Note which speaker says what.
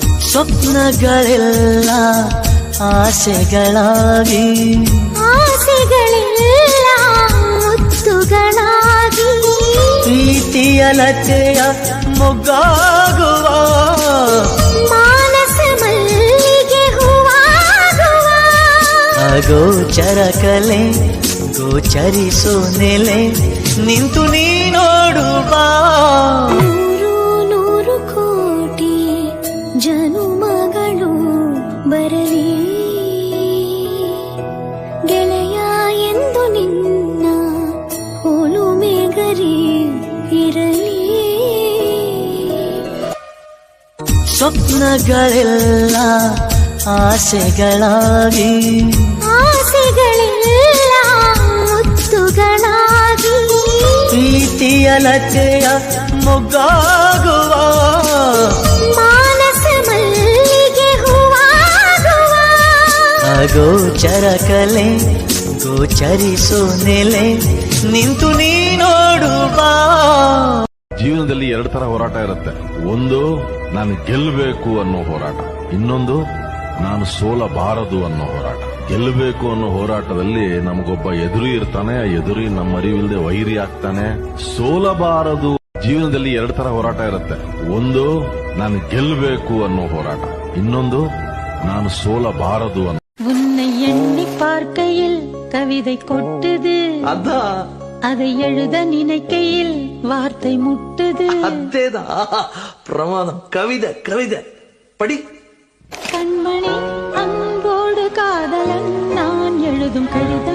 Speaker 1: ಸ್ವಪ್ನಗಳೆಲ್ಲ ಆಸೆಗಳಾಗಿ.
Speaker 2: ಆಸೆಗಳೆಲ್ಲ ಮುತ್ತುಗಳಾಗಿ.
Speaker 1: ಪ್ರೀತಿಯ ಲತೆಯ ಮೊಗ್ಗಾಗುವ.
Speaker 2: ಮಾನಸ ಮಲ್ಲಿಗೆ ಹೂವಾಗುವ.
Speaker 1: ಅಗೋಚರ ಕಲೆ ಗೋಚರಿಸೋ ನೆಲೆ ನಿಂತು ನೀ
Speaker 2: ನಿನ್ನ ಹೋಲುಮೆ ಗರಿ ಇರಲಿ
Speaker 1: ಸ್ವಪ್ನಗಳೆಲ್ಲ ಆಸೆಗಳಾಗಿ
Speaker 2: ಆಸೆಗಳೆಲ್ಲ ಮುತ್ತುಗಳಾಗಿ
Speaker 1: ಪ್ರೀತಿಯ ಲತೆಯ ಮೊಗ್ಗಾಗುವ
Speaker 2: ಮಾನಸ ಮಲ್ಲಿಗೆ ಹೂವಾಗುವ
Speaker 1: ಅಗೋಚರ ಕಲೆ ಗೋಚರಿಸೋ ನೆಲೆ ನಿಂತು ನೀ ನೋಡು
Speaker 3: ಜೀವನದಲ್ಲಿ ಎರಡು ತರ ಹೋರಾಟ ಇರುತ್ತೆ. ಒಂದು ನಾನು ಗೆಲ್ಲಬೇಕು ಅನ್ನೋ ಹೋರಾಟ. ಇನ್ನೊಂದು ನಾನು ಸೋಲಬಾರದು ಅನ್ನೋ ಹೋರಾಟ. ಗೆಲ್ಲಬೇಕು ಅನ್ನೋ ಹೋರಾಟದಲ್ಲಿ ನಮಗೊಬ್ಬ ಎದುರಿ ಇರ್ತಾನೆ ಆ ಎದುರಿ ನಮ್ಮ ಅರಿವಿಲ್ಲದೆ ವೈರಿ ಆಗ್ತಾನೆ. ಸೋಲಬಾರದು. ಜೀವನದಲ್ಲಿ ಎರಡು ತರ ಹೋರಾಟ ಇರುತ್ತೆ. ಒಂದು ನಾನು ಗೆಲ್ಲಬೇಕು ಅನ್ನೋ ಹೋರಾಟ. ಇನ್ನೊಂದು ನಾನು ಸೋಲಬಾರದು ಅನ್ನೋ
Speaker 4: ಎಣ್ಣೆ ಪಾರ್ಕ கவிதை கொட்டுது.
Speaker 5: அதான்
Speaker 4: அதை எழுத நினைக்கையில் வார்த்தை முட்டுது.
Speaker 5: அதேதான் பிரமாதம். கவிதை கவிதை. படி.
Speaker 4: கண்மணி அன்போடு காதலன் நான் எழுதும் கடிதம்